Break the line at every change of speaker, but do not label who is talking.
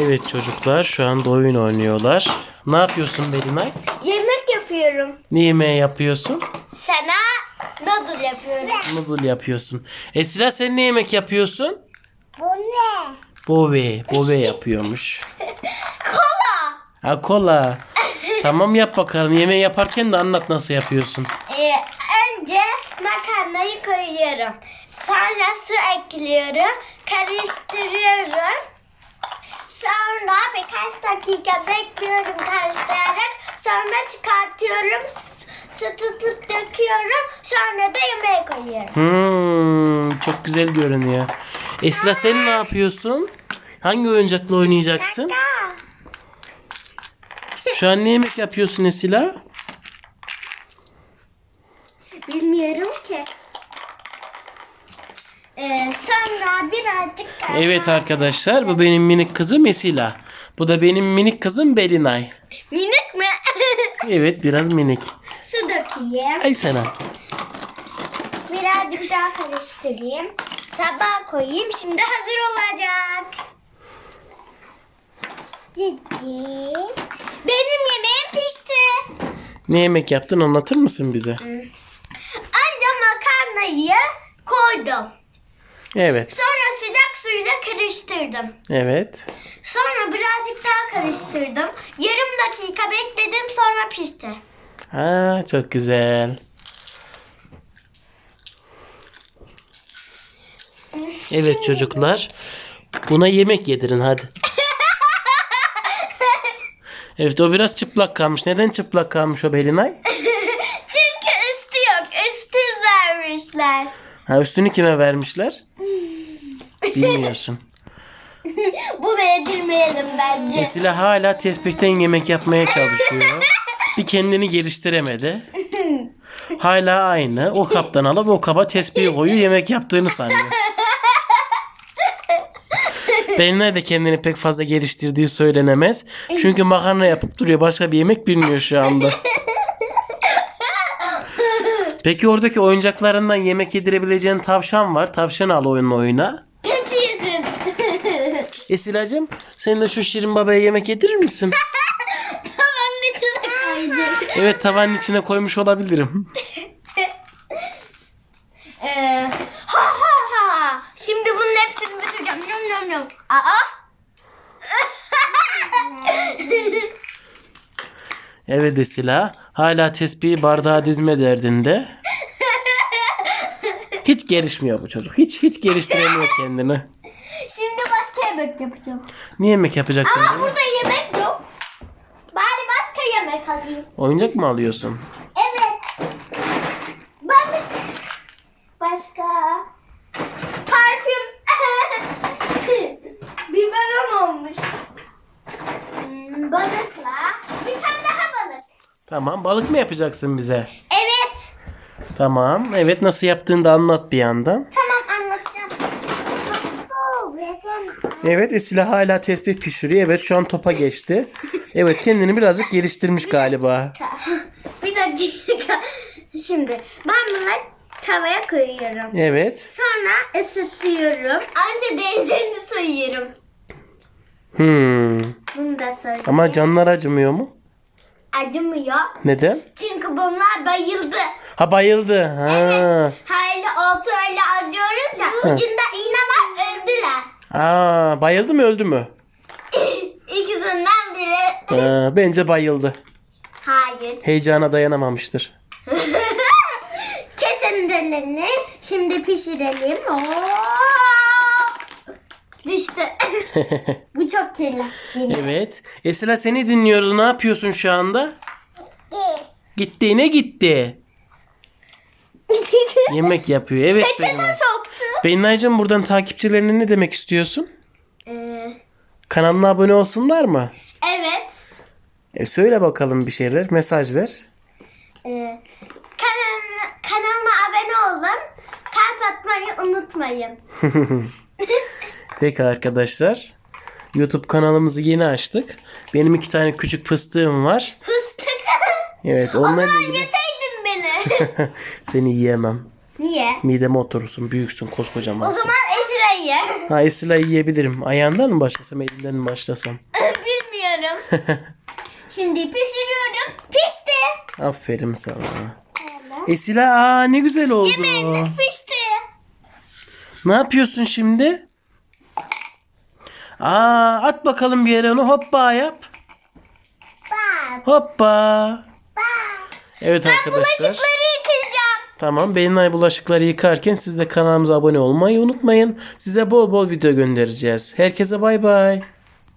Evet çocuklar şu anda oyun oynuyorlar. Ne yapıyorsun Belinay?
Yemek yapıyorum.
Ne yemeği yapıyorsun?
Sana noodle yapıyorum.
Noodle yapıyorsun. Esra sen ne yemek yapıyorsun?
Bu ne?
Bove. Bove yapıyormuş.
Kola.
Ha kola. Tamam yap bakalım. Yemeği yaparken de anlat nasıl yapıyorsun.
Ee, önce makarnayı koyuyorum. Sonra su ekliyorum. Karıştırıyorum. Birkaç dakika bekliyorum karıştırarak. Sonra çıkartıyorum. Su tutup döküyorum. Sonra da yemeğe koyuyorum.
Hmm, çok güzel görünüyor. Esra sen ne yapıyorsun? Hangi oyuncakla oynayacaksın? Şu an ne yemek yapıyorsun Esila?
Bilmiyorum ki. Ee, sonra birazcık
Evet arkadaşlar bu benim minik kızım Esila. Bu da benim minik kızım Belinay.
Minik mi?
Evet biraz minik.
Su dökeyim.
Ay sana.
Birazcık daha karıştırayım. Tabağa koyayım. Şimdi hazır olacak. Cici. Benim yemeğim pişti.
Ne yemek yaptın anlatır mısın bize?
Önce makarnayı koydum.
Evet.
Sonra suyla karıştırdım.
Evet.
Sonra birazcık daha karıştırdım. Yarım dakika bekledim sonra pişti.
Ha çok güzel. Evet çocuklar. Buna yemek yedirin hadi. Evet o biraz çıplak kalmış. Neden çıplak kalmış o Belinay?
Çünkü üstü yok. Üstü vermişler.
Ha üstünü kime vermişler? Bilmiyorsun.
Bunu yedirmeyelim bence.
Esila hala tespihten yemek yapmaya çalışıyor. Bir kendini geliştiremedi. Hala aynı. O kaptan alıp o kaba tespih koyuyor yemek yaptığını sanıyor. Belinay da kendini pek fazla geliştirdiği söylenemez. Çünkü makarna yapıp duruyor. Başka bir yemek bilmiyor şu anda. Peki oradaki oyuncaklarından yemek yedirebileceğin tavşan var. Tavşan al oyunun oyuna. Esilacığım sen de şu Şirin Baba'ya yemek yedirir misin?
Tavanın içine koydum.
Evet tavanın içine koymuş olabilirim.
Ee, ha ha ha. Şimdi bunun hepsini bitireceğim. Yum yum yum. Aa.
Evet Esila hala tesbihi bardağa dizme derdinde. Hiç gelişmiyor bu çocuk. Hiç hiç geliştiremiyor kendini.
Yemek yapacağım.
Ne yemek yapacaksın?
Ama burada yemek yok. Bari başka yemek alayım.
Oyuncak mı alıyorsun?
Evet. Balık. Başka. Parfüm. Biberon olmuş. Hmm, balıkla. Bir tane daha balık.
Tamam balık mı yapacaksın bize?
Evet.
Tamam. Evet nasıl yaptığını da anlat bir yandan.
Tamam anlatacağım.
Evet Esila hala tesbih pişiriyor. Evet şu an topa geçti. Evet kendini birazcık geliştirmiş galiba.
Bir dakika. Şimdi ben bunları tavaya koyuyorum.
Evet.
Sonra ısıtıyorum. Anca derilerini soyuyorum.
Hmm.
Bunu da soyuyorum.
Ama canlar acımıyor mu?
Acımıyor.
Neden?
Çünkü bunlar bayıldı.
Ha bayıldı. Ha.
Hayli oltu öyle alıyoruz ya. Ucunda iğne var
Aa, bayıldı mı öldü mü?
İkisinden biri.
Aa, bence bayıldı.
Hayır.
Heyecana dayanamamıştır.
Keselim derilerini. Şimdi pişirelim. Oo! Düştü. Bu çok kirli.
evet. Esra seni dinliyoruz. Ne yapıyorsun şu anda? Gitti ne gitti? Yemek yapıyor. Evet
Peçete
Belinay.
Soktu.
Belinay'cığım buradan takipçilerine ne demek istiyorsun?
Ee,
Kanalına abone olsunlar mı?
evet.
E söyle bakalım bir şeyler. Mesaj ver.
Ee, kanal, kanalıma abone olun. Kalp atmayı unutmayın.
Peki arkadaşlar. YouTube kanalımızı yeni açtık. Benim iki tane küçük fıstığım var.
Fıstık.
Evet
o
onlarla
zaman
ilgili
yeseydin beni.
seni yiyemem.
Niye?
Mideme oturursun. Büyüksün koskocaman.
O zaman Esra ye.
Ha Esila yiyebilirim. Ayağından mı başlasam elinden mi başlasam?
Bilmiyorum. Şimdi pişiriyorum. Pişti.
Aferin sana. Esila aa ne güzel oldu.
Yemeğimiz pişti.
Ne yapıyorsun şimdi? Aa at bakalım bir yere onu hoppa yap.
Bak.
Hoppa.
Bak.
Evet arkadaşlar.
Bulaşıkları.
Tamam Belinay bulaşıkları yıkarken siz de kanalımıza abone olmayı unutmayın. Size bol bol video göndereceğiz. Herkese bay bay.